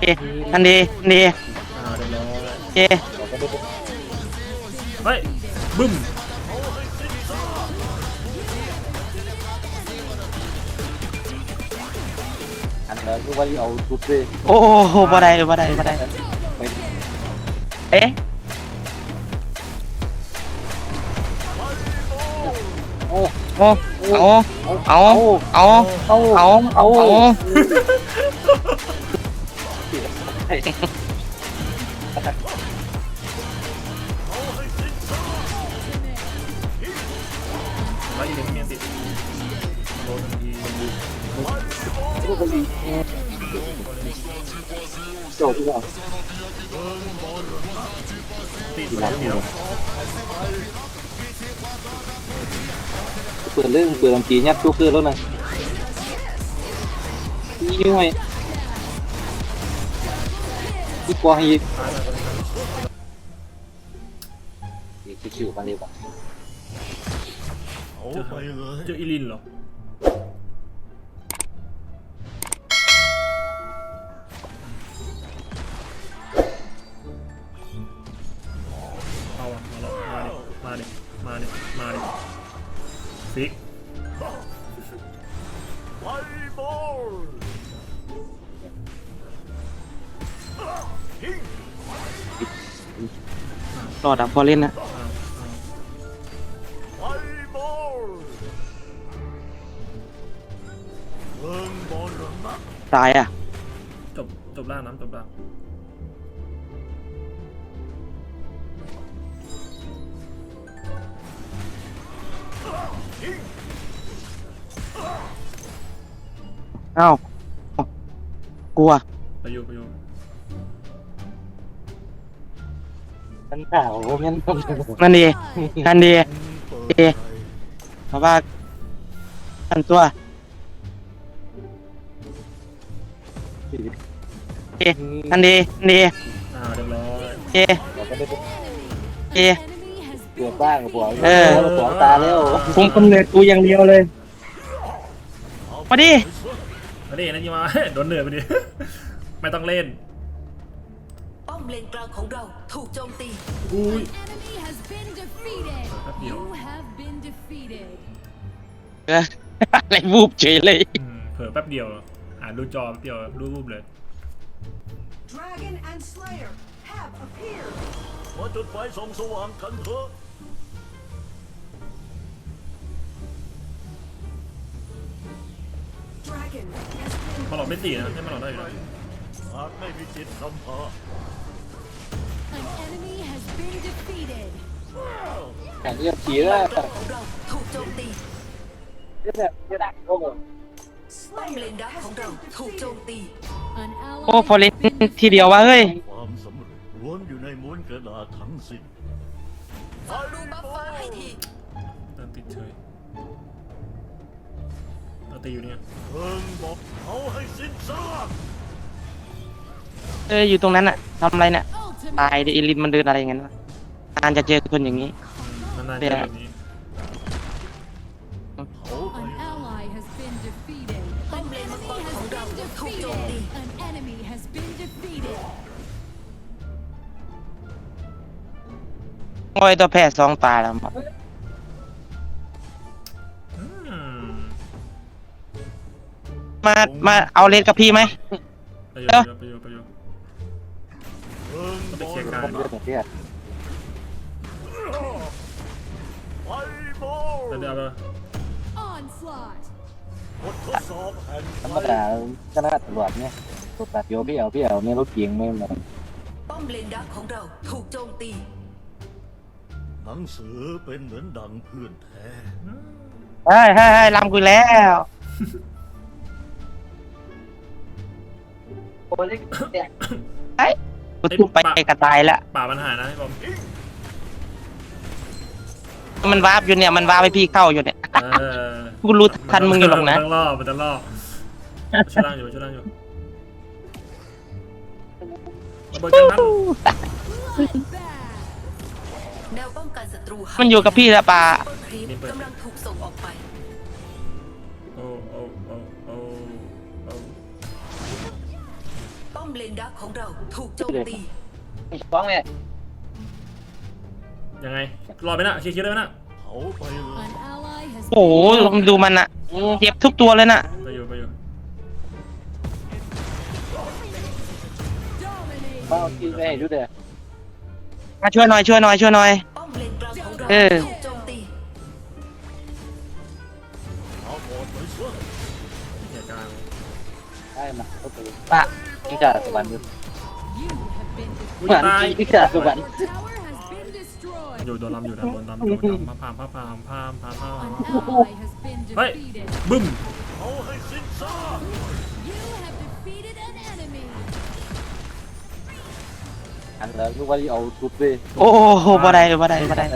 เอ๊ะทันดีทันดีอ่าเรียบร้อยเอ๊ะเฮ้ยบึ้มอันนั้นคือว่าเอาทุบเลยโอ้โหบ่ได้บ่ได้บ่ได้ไปเอ๊ะโอ้โอ้ เอาเอาเอาเอาเอาเอาเอาไว้อีกหนึ่งเมียนติดโดนทันทีทุบเลยโจทย์ที่ว่าติดแล้ว เดียวเปิดเรื่องเปิดลำจียัดทุกเกินแล้วนะนี่ไงที่กว่าให้อีกตายแล้วอีกคิวมาเร็วเอาไปเลยเจออีลินเหรอ ไฟบอลทิ้งรอดับพอเล่นนะไฟบอลเริ่มบอลนะตายอะจบจบล่างน้ำจบล่าง อ้ากลัวไปอยู่ไปอยู่มันข่าวงั้นนั่นดีนั่นดีเปิดเอ๊ะเพราะว่าอันตัวเอ๊ะนั่นดีนั่นดีอ่าเรียบร้อยเอ๊ะเราก็ได้เอ๊ะเกิดบ้างกับผัวเออสองตาแล้วคุมกำเนิดกูอย่างเดียวเลยมาดิ มาดินั่นยี่มาโดนเหนื่อยไปดิไม่ต้องเล่นป้อมเลนกลางของเราถูกโจมตีอุ้ย enemy has been defeated. Tắt nhiều. You have been defeated. เอออะไรวูบเฉยเลยอืมเผลอแป๊บเดียวอ่านดูจอแป๊บเดียวรูปรูปเลย Dragon and Slayer have appeared. มาจุดไฟส่องสว่างกันเถอะ มาหลอกไม่ตีนะให้มาหลอกได้อยู่นะหากไม่มีจิตสัมผัส An enemy has been defeated. อย่างเรียบขี่แล้วกลางของเราถูกโจมตีเรียบแบบเรียบแบบโอ้โหป้อมเล Slayer นดัก has ของเรา been ถูกโจม defeated. ตี An โอ้ ally พอเล่น has been ทีเดียววะเฮ้ย ความสำเร็จล้วนอยู่ในม้วนกระดาษทั้งสิ้นฝากดูบัฟฟ้าให้ทีเดินติดเฉย เราตีอยู่เนี่ยเบิ่งบอกเอาให้สิ้นซากเอออยู่ตรงนั้นอะทำอะไรเนี่ย ultimate. ตายดิอิลินมันเดินอะไรอย่างนั้นวะการจะเจอคนอย่างนี้ อืมนานๆเดี๋เจยวอแบบนี้เอาไป An ally has been defeated. ป้อ An มเลนมังกร enemy ของ has เรา been ถูกโจมตี defeated. An enemy has been defeated. โอ้ยตัวแพ้สองตายแล้วมั้ง มา มาเอาเลนกับพี่ไหม ไปอยู่ไปอยู่ไปอยู่เบิ่งไปบอเคลียลร์กลางเรียบแบบเรียบไฟบอลเดี๋ยวเดี๋ยว Onslaught. บททดสอบแห่งธรรมดาชนะตำรวจเนี่ยตัวตัดโยพี่เอาพี่เอาเนี่ยรถเกียงไม่มาป้อมเลนดักของเราถูกโจมตี หนังสือเป็นเหมือนดังเพื่อนแท้ เฮ้ยเฮ้ยเฮ้ยลำกูแล้ว ไอ้ยกูทุบไปกระตายละป่ามันหายนะพี่บอมมันวาร์ปอยู่เนี่ยมันวาร์ปให้พี่เข้าอยู่เนี่ยเออกูรู้ทันมึงอยู่หรอกนะมันต้องล่อมันต้องล่อช่วยล่างอยู่ช่วยล่างอยู่ระเบิดกันนั้น Bloodbath. แนวป้องกันศัตรูหามันอยู่กับพี่แล้วป่าซุปเปอร์ครีปกำลังถูกส่งออกไป เลนดักของเราถูกโจมตี ฟ้องเลยยังไง รอดไหมน่ะเคลียร์ๆได้ไหมน่ะเผาไปเลย An ally has โอ้โหดูมันอะเจ็บทุกตัวเลยน่ะ ไปอยู่ไปอยู่ dominated. ป้าเอาที่ไปให้ดูเด้อมาช่วยหน่อยช่วยหน่อยช่วยหน่อย ป้อมเลนกลางของเราเออ ถูกโจมตีเอาหมดไปซะเหตุการณ์ได้มาเขาไปปะ พิจารสวรรค์ You have been อุ้ยเหมือนตายพิจารสวรรค์ Your tower has been destroyed. อยู่โดนลำอยู่นะโดนลำโดนลำมาพามพาพามพามพามพาม An พาม ally has been Hey. defeated. บึ้มเอาให้สิ้นซาก You have defeated an enemy. อันแล้วลูกว่าที่เอาทุบเลยโอ้โหบ่ได้บ่ได้บ่ได้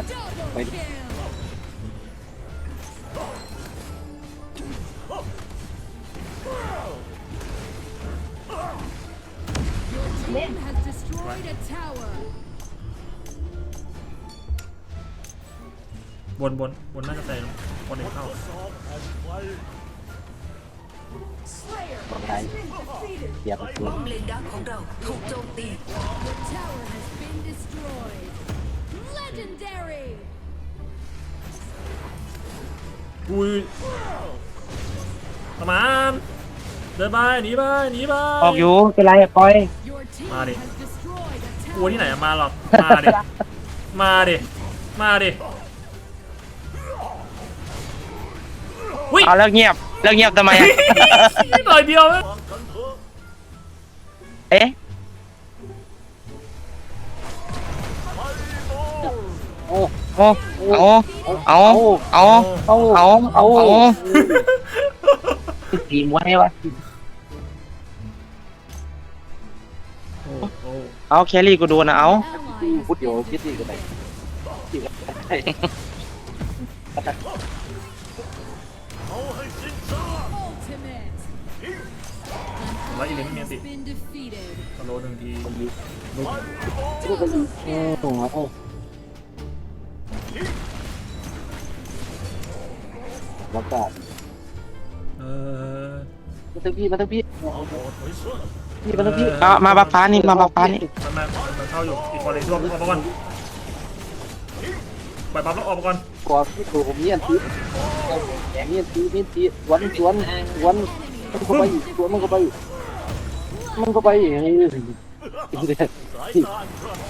บนบนบนน่าจะแตงบนเองเข้าสอบแผ่นไฟ Slayer บางไง has been defeated. เหยียบตัวป้อมเลนดักของเราถูกโจมตี The tower has been destroyed. Legendary. อุ้ยประมาณเดินไปหนีไปหนีไปออกอยู่เป็นไรอะปล่อย Your team Marty. has destroyed a กลัว tower. ที่ไหนอะมาหรอกมาดิมาดิมาดิ วิ่งเอาเลิกเงียบเลิกเงียบทำไมอะหนึ่อยเดียวเอ๊ะโอ้โอ้เอาเอาเอาเอาเอาเอาตีมไว้วะโอ้โอ้เอาแครี่กูดูนะเอาพุดเดี๋ยวคิดดีกันไป An Lại ally đến nghe has chị. been defeated. สโลหนึ่งทีโอ้โหโอ้แล้วก็เออมาทั้งพี่มาทั้งพี่พี่มาทั้งพี่เอามาบัฟฟ้านี่มาบัฟฟ้านี่มันมามันเข้าอยู่อีกคนเลยช่วงออกมาก่อนปล่อยปั๊บแล้วออกมาก่อนกอดที่ตัวผมเนียนทีเนียนทีเนียนทีวันสวนวันมันก็ไปสวนมันก็ไปอยู่ มันก็ไปอย่างนี้เลย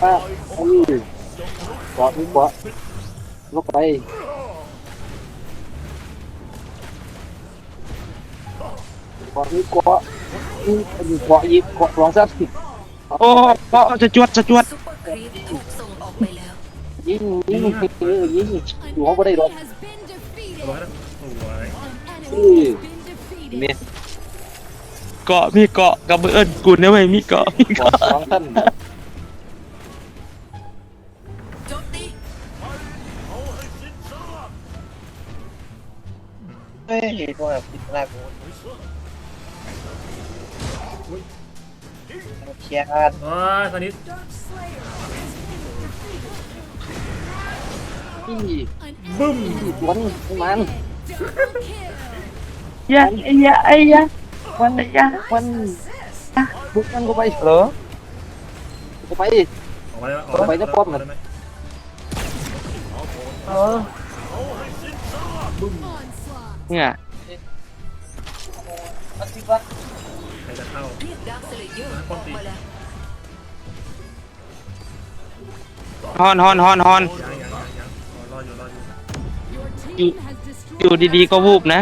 ถ้าไอ้นี่กอดมึงกอดลกไปกอดมึงกอดมึงกอดยิบกอดร้องซับโอ้ก็จะจวดจะจวดยิ่งยิงยิงยิงหัวก็ได้หรอกสวยเนี่ย เกาะมีเกาะกับเอิญกูนี่ยเว้มีเกาะมีเกาะเฮ้ยตัวแบบติดหน้ากูเชียร์โอ้ยสนิทที่บึ้มวันมันยะยะยะ Kwan ya, Kwan. Ah, bukan gua baik. Halo. อกมไปออกมาได้ไหมออมาได้ไหม เออเนี่ยะเข้ป้ฮอนฮอนฮอนฮอนอยู่อยู่อยู่ดีๆก็วูบนะ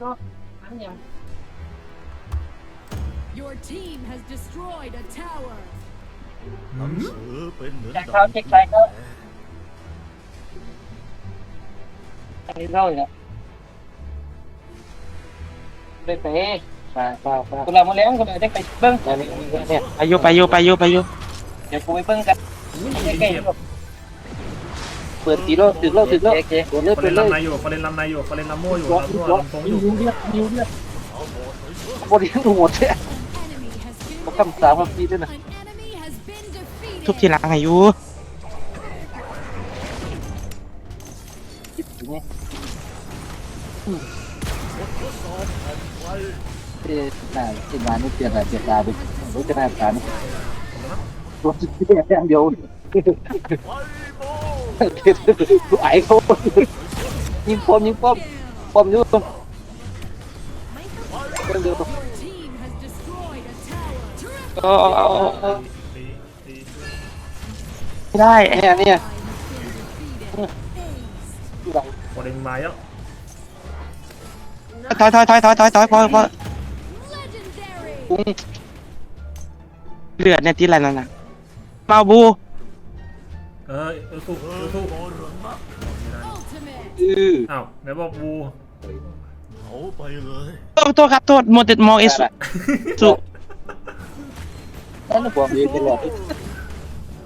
đó. Ăn Your team has destroyed a tower. Nắm ừ. sữa bên lửa dạ, Chắc thôi, Đi rồi nè. BP Vào, vào, vào Cô làm một léo, cô làm chắc bưng Nè, nè, nè Bà vô, Để cô mới bưng vâng Cái ปิดตีโลถึงโลถึงโลโดนเล่นฟอไปเรนเลลำนายยอยู่ฟอเรนลำนายอยู่ฟอเรนลำโม่อยู่ล็อกลำตัวล็อกลำทรงอยิวยู่เรียกยิวเรียกบริหารหมดเลย có cầm táo hoặc gì đây này. ทุทุบบทีทีหละลังอายุคิดถึงไงเอ๊ะน่าเจ็บมานี่เจ็บอะเจ็บตาไปรู้จะน่าตานี่โดนจิตเจ็บอย่างเดียว ไอ้เขายิงป้อมยิงป้อมป้อมอยู่เดี๋ยว Your team has destroyed a tower. ก็เอาไม่ได้เนี่ยเนี่ยโคเรนมาแล้วถอยถอยถอยถอยถอยถอยพอพอเลือดเนี่ยที่ไรนั่นน่ะมาบู เออเออสู้เออสู้ Ultimate. อืออ้าวไหนบอกบูเอาไปเลยโทษโทษครับโทษโมเดตมองเอสุสุนั่นน่ะความดีตลอด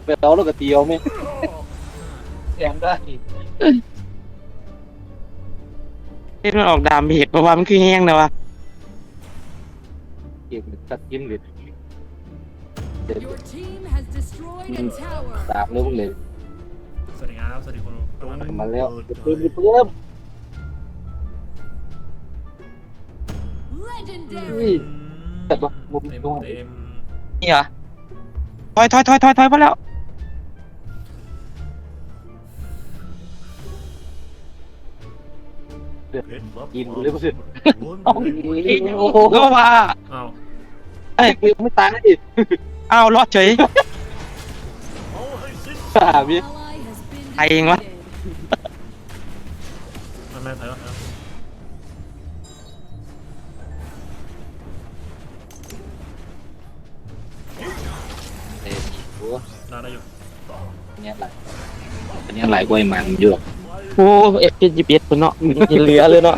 ไปเอาแล้วก็ตีเอาไหมแอมได้เล่นมันออกดามเหตุเพราะว่ามันคือแห้งนะวะเก็บตัดกินเลยเดี๋ยว Your team has destroyed a tower. ตามเลยพวกเลย สวัสดีครับสวัสดีคนดูมาหน่อยมาแล้วเพิ่มเพิ่ม Legendary. แต่ว่ามุมเต็มตรงเต็มนี่เหรอถอยถอยถอยถอยถอยพอแล้วเพชรลับกินเลยพวกเลยล้วนโอ้โหก็ว่าอ้าวเอ้ยกูไม่ตายอีกอ้าวรอดเฉยเอา ให้สิ้นสามี Ally has been ไอเองวะไมันไม่ถอยแล้วครับเอ้ยโอ้ได้ได้อยู่เนี่ยหลายอันนี้หลายกว่มันอยู่หรอกโอ้เอฟจีพีเอสคนเนาะมีเหลือเลยเนาะ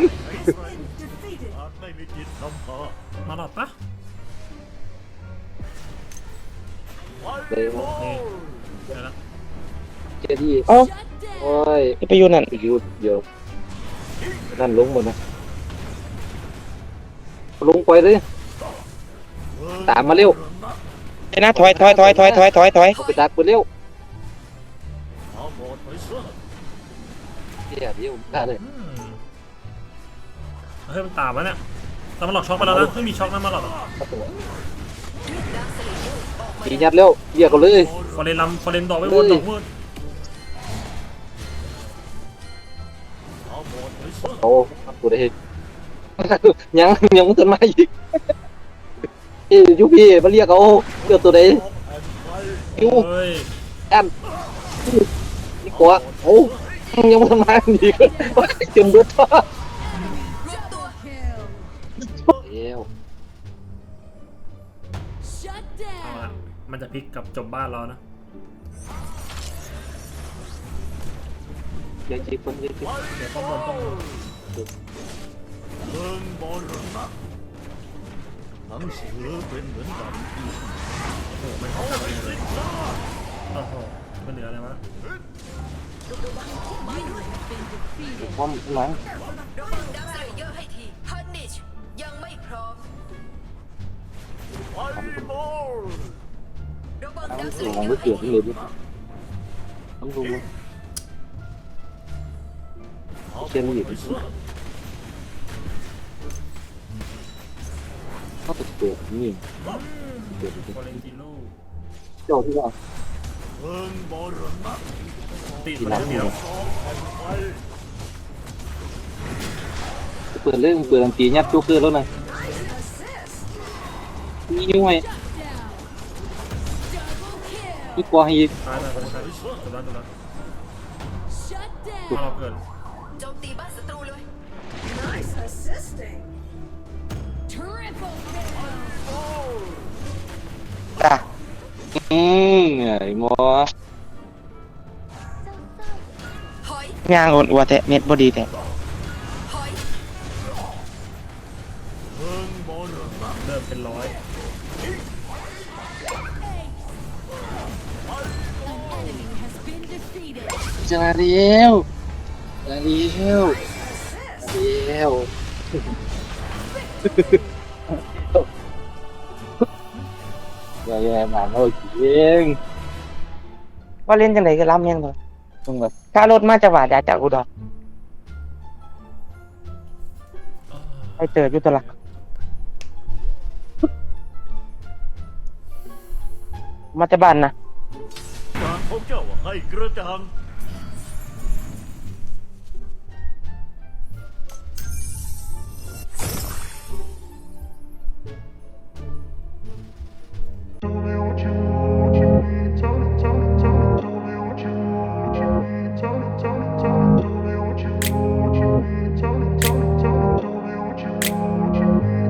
อาจไม่มีจิตทำพามาหลอดปะเลยนี่เดี๋ยวนะ จ้าที่เอ้า Shut down. โอ้ยไปอยู่นั่นอีกอยู่เดี๋ยวนั่นลงหมดนะลงไปเลยตามมาเร็วเดี๋ยวนะถอยถอยถอยถอยถอยถอยถอยเอาไปดักไปเร็วเอาหมดไปซะเดี๋ยวเดี๋ยวได้เลยอืมเฮ้ยมันตามวะเนี่ยแต่มันหลอกช็อกไปแล้วนะไม่มีช็อกนะมาหลอดอะตียัดเร็วเรียกกันเลยฟอร์เรนลำฟอร์เรนดอกไม่วนดอกมืด โอ้ตัวได้ยังยังมันต้นไม้อีกเอ้ยยูพี่มาเรียกเอาเลือกตัวไหนแผ่นไฟยูเฮ้ยแอนนี่ขวาโอ้ยังมันต้นไม้อีกจนเบิดท่อ Double kill. เอ้ว Shut เอาละ down. มันจะพลิกกับจบบ้านเรานะ มืองบรณะหนังสือเป็นเหมือนดัง โอ้โหไม่เข้ากันเลยโอ้โหมันเหลืออะไรวะ พร้อมหลัง ระวังดักสเลเยอร์ให้ทีฮันนิชยังไม่พร้อม ไฟบอล ระวัง ทั้ ดั ง กส ส่ เล วน เย ของ อ ลูก ร์ เกือบเลยดิทั้งรู เอา เชียร์ลีด ไปซะ เขาตะเกียบนี่เกีย บ ฟอร์เรนจิโร่ เจ้าที่ว่า เมืองบรณะ ตีฟอร์เรนเดียว สองแผ่นไฟ เปิดเรื่องเปิดอันตียัดโจ๊กเกอร์แล้วนะ Assist. นี่ยุ่งไง Down. Double kill. นี่กลัวให้อีก ตายตายตายตายจบแล้วจบแล้ว Shut เอา down. เราเกิด โจมตีบ้าน ศัตรูเลย Nice assisting. Triple kill. จ้ะอืมไอ้หมอถอยย่าง อ่อนอัวแต่เม็ดบอดีแต่ถอยเมืองบรณะเริ่มเป็นร้อย An enemy has been defeated. จะมาเร็วมาเร็วมาเร็วอย่าอย่ามาโน่นเองว่าเล่นจังไหนก็รับแม่งบ่ตรงแบบถ้ารถมาจะหวาดาจากอุดรไอเติร์ดอยู่ตวละมาแต่บ้านนะการของเจ้าให้กระจ่าง